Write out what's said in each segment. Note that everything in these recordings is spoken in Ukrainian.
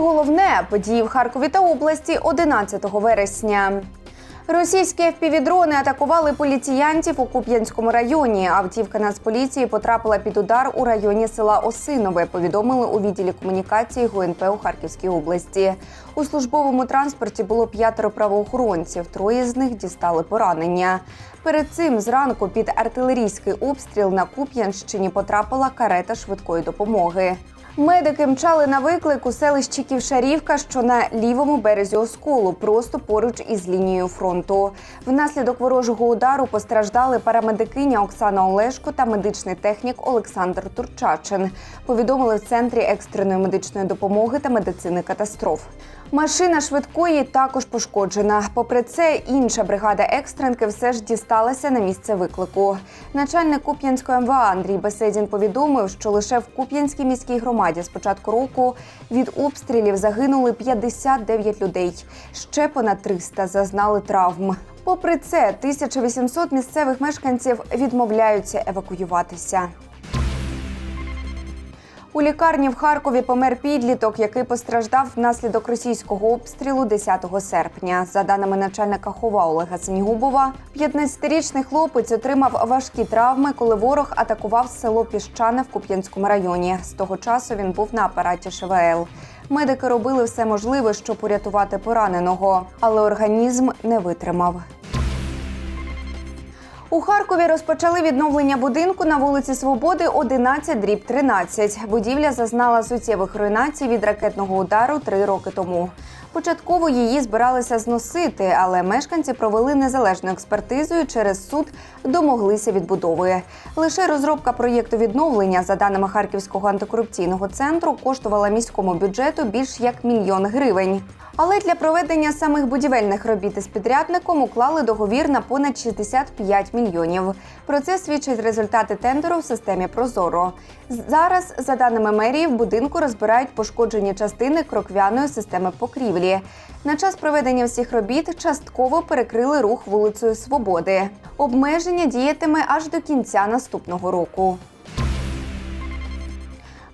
головне події в Харкові та області 11 вересня. Російські FPV-дрони атакували поліціянтів у Куп'янському районі. Автівка Нацполіції потрапила під удар у районі села Осинове. Повідомили у відділі комунікації ГУНП у Харківській області. У службовому транспорті було п'ятеро правоохоронців. Троє з них дістали поранення. Перед цим зранку під артилерійський обстріл на Куп'янщині потрапила карета швидкої допомоги. Медики мчали на виклик у селищі Ківшарівка, що на лівому березі осколу, просто поруч із лінією фронту. Внаслідок ворожого удару постраждали парамедикиня Оксана Олешко та медичний технік Олександр Турчачин. Повідомили в центрі екстреної медичної допомоги та медицини катастроф. Машина швидкої також пошкоджена. Попри це, інша бригада екстренки все ж дісталася на місце виклику. Начальник Куп'янської МВА Андрій Беседін повідомив, що лише в Куп'янській міській громаді з початку року від обстрілів загинули 59 людей. Ще понад 300 зазнали травм. Попри це, 1800 місцевих мешканців відмовляються евакуюватися. У лікарні в Харкові помер підліток, який постраждав внаслідок російського обстрілу 10 серпня. За даними начальника хова Олега Сенігубова, 15-річний хлопець отримав важкі травми, коли ворог атакував село Піщане в Куп'янському районі. З того часу він був на апараті ШВЛ. Медики робили все можливе, щоб урятувати пораненого, але організм не витримав. У Харкові розпочали відновлення будинку на вулиці Свободи 11 дріб 13. Будівля зазнала суттєвих руйнацій від ракетного удару три роки тому. Початково її збиралися зносити, але мешканці провели незалежну експертизу і через суд домоглися відбудови. Лише розробка проєкту відновлення, за даними Харківського антикорупційного центру, коштувала міському бюджету більш як мільйон гривень. Але для проведення самих будівельних робіт із підрядником уклали договір на понад 65 мільйонів. Про це свідчать результати тендеру в системі Прозоро. Зараз, за даними мерії, в будинку розбирають пошкоджені частини кроквяної системи покрівлі. На час проведення всіх робіт частково перекрили рух вулицею Свободи. Обмеження діятиме аж до кінця наступного року.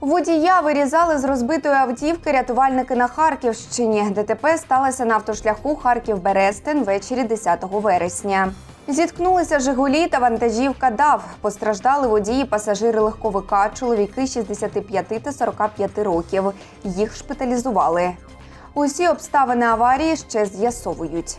Водія вирізали з розбитої автівки рятувальники на Харківщині. ДТП сталося на автошляху Харків-Берестин ввечері 10 вересня. Зіткнулися Жигулі та вантажівка ДАВ. Постраждали водії, пасажири легковика, чоловіки 65 та 45 років. Їх шпиталізували. Усі обставини аварії ще з'ясовують.